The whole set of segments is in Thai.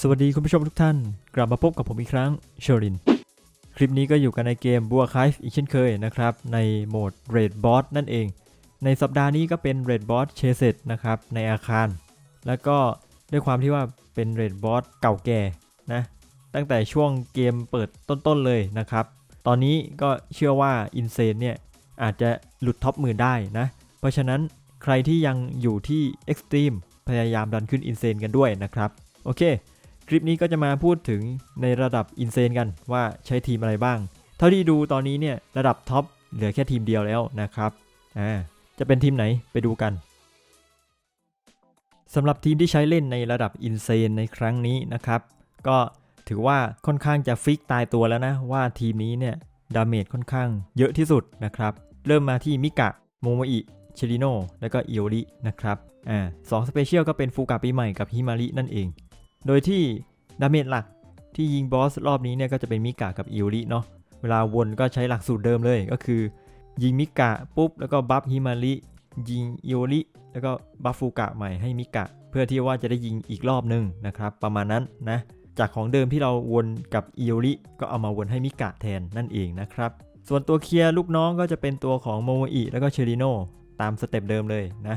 สวัสดีคุณผู้ชมทุกท่าน กลับมาพบกับผมอีกครั้งเชอริน คลิปนี้ก็อยู่กันในเกมบัวคายอีกเช่นเคยนะครับ ในโหมด Raid Boss นั่นเอง ในสัปดาห์นี้ก็เป็น Raid Boss c h a s e t นะครับ ในอาคาร แล้วก็ด้วยความที่ว่าเป็น Raid Boss เก่าแก่นะ ตั้งแต่ช่วงเกมเปิดต้นๆเลยนะครับ ตอนนี้ก็เชื่อว่า Insane เนี่ยอาจจะหลุดท็อปหมื่นได้นะ เพราะฉะนั้นใครที่ยังอยู่ที่ Extreme พยายามดันขึ้น Insane กันด้วยนะครับ โอเค คลิปนี้ก็จะมาพูดถึงในระดับ Insane กันว่าใช้ทีมอะไรบ้าง เท่าที่ดูตอนนี้เนี่ยระดับท็อปเหลือแค่ทีมเดียวแล้วนะครับอ่าจะเป็นทีมไหนไปดูกันสำหรับทีมที่ใช้เล่นในระดับ Insane ในครั้งนี้นะครับ ก็ถือว่าค่อนข้างจะฟิกตายตัวแล้วนะว่าทีมนี้เนี่ยดาเมจค่อนข้างเยอะที่สุดนะครับ เริ่มมาที่มิกะโมโมอิเชริโน แล้วก็อิโอรินะครับ อ่าสองสเปเชียลก็เป็นฟูกะปีใหม่กับฮิมารินั่นเอง โดยที่ดาเมจหลักที่ยิงบอสรอบนี้เนี่ยก็จะเป็นมิกะกับอิโอริเนาะ เวลาวนก็ใช้หลักสูตรเดิมเลยก็คือ ยิงมิกะปุ๊บแล้วก็บัฟฮิมาริยิงอิโอริแล้วก็บัฟฟูกะใหม่ให้มิกะ เพื่อที่ว่าจะได้ยิงอีกรอบหนึงนะครับ ประมาณนั้นนะ จากของเดิมที่เราวนกับอิโอริก็เอามาวนให้มิกะแทนนั่นเองนะครับ ส่วนตัวเคลียร์ลูกน้องก็จะเป็นตัวของโมโมอิแล้วก็เชริโนตามสเต็ปเดิมเลยนะ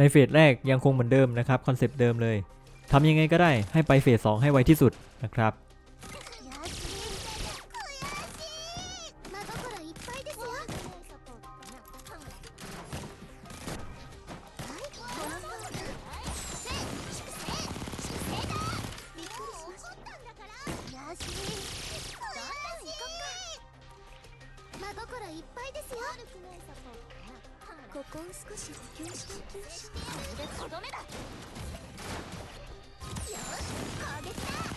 ในเฟสแรกยังคงเหมือนเดิมนะครับคอนเซปต์เดิมเลยทำยังไงก็ได้ให้ไปเฟส2ให้ไวที่สุดนะครับ ここを少し補強しておきましたこれでとどめだ。よし攻撃だ。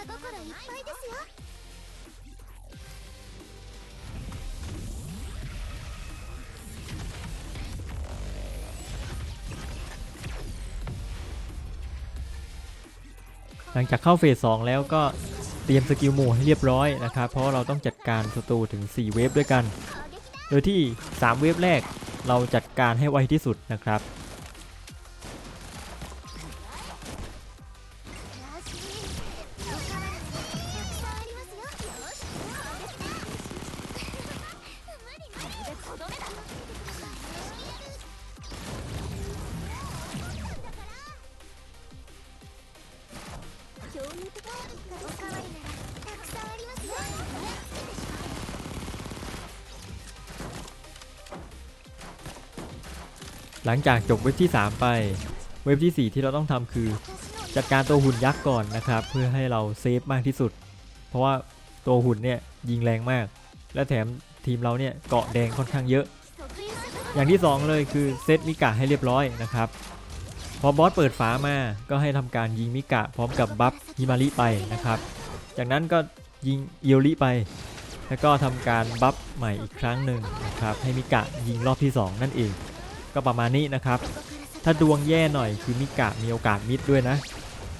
心いっぱいですよ หลังจากเข้าเฟส 2 แล้วก็เตรียมสกิลหมู่ให้เรียบร้อยนะครับ เพราะว่าเราต้องจัดการศัตรูถึง 4 เวฟด้วยกัน โดยที่ 3 เวฟแรกเราจัดการให้ไวที่สุดนะครับ หลังจากจบเวฟที่ 3 ไป เวฟที่ 4 ที่เราต้องทำคือ จัดการตัวหุ่นยักษ์ก่อนนะครับ เพื่อให้เราเซฟมากที่สุด เพราะว่าตัวหุ่นเนี่ยยิงแรงมาก และแถมทีมเราเนี่ยเกาะแดงค่อนข้างเยอะ อย่างที่ 2 เลยคือเซตมิกะให้เรียบร้อยนะครับ พอบอสเปิดฝามาก็ให้ทำการยิงมิกะพร้อมกับบัฟฮิมาริไปนะครับ จากนั้นก็ยิงเอียวริไป แล้วก็ทำการบัฟใหม่อีกครั้งหนึ่งนะครับให้มิกะยิงรอบที่ 2 นั่นเอง ก็ประมาณนี้นะครับ ถ้าดวงแย่หน่อยคือมิกะมีโอกาสมิดด้วยนะ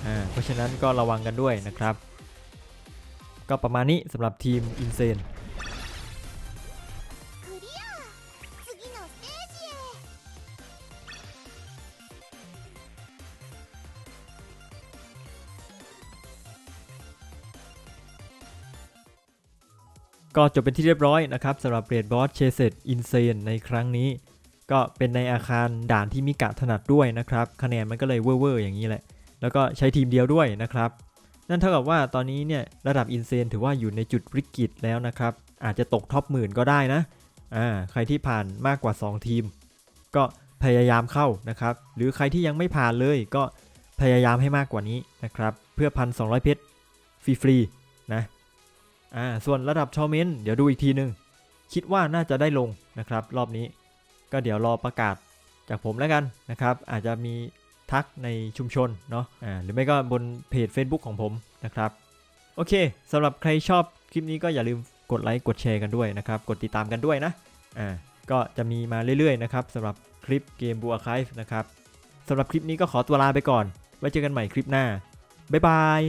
อ่าเพราะฉะนั้นก็ระวังกันด้วยนะครับ ก็ประมาณนี้สำหรับทีมอินเซน ก็จบเป็นที่เรียบร้อยนะครับสำหรับเรดบอสเชเซตอินเซนในครั้งนี้ ก็เป็นในอาคารด่านที่มิกะถนัดด้วยนะครับ คะแนนมันก็เลยเว่อร์ๆอย่างนี้แหละ แล้วก็ใช้ทีมเดียวด้วยนะครับ นั่นเท่ากับว่าตอนนี้เนี่ยระดับอินเซนถือว่าอยู่ในจุดวิกฤตแล้วนะครับ อาจจะตกท็อปหมื่นก็ได้นะอ่าใครที่ผ่านมากกว่า 2 ทีม ก็พยายามเข้านะครับ หรือใครที่ยังไม่ผ่านเลยก็พยายามให้มากกว่านี้นะครับ เพื่อพันสองเพชรฟรีๆนะ อ่าส่วนระดับชอเมนเดี๋ยวดูอีกทีหนึงคิดว่าน่าจะได้ลงนะครับ รอบนี้ก็เดี๋ยวรอประกาศจากผมแล้วกันนะครับ อาจจะมีทักในชุมชนเนาะอ่าหรือไม่ก็บนเพจ Facebook ของผมนะครับ โอเคสำหรับใครชอบคลิปนี้ก็อย่าลืมกดไลค์กดแชร์กันด้วยนะครับ กดติดตามกันด้วยนะอ่าก็จะมีมาเรื่อยๆนะครับสำหรับคลิปเกมบัวคายนะครับสำหรับคลิปนี้ก็ขอตัวลาไปก่อน ไว้เจอกันใหม่คลิปหน้าบ๊ายบาย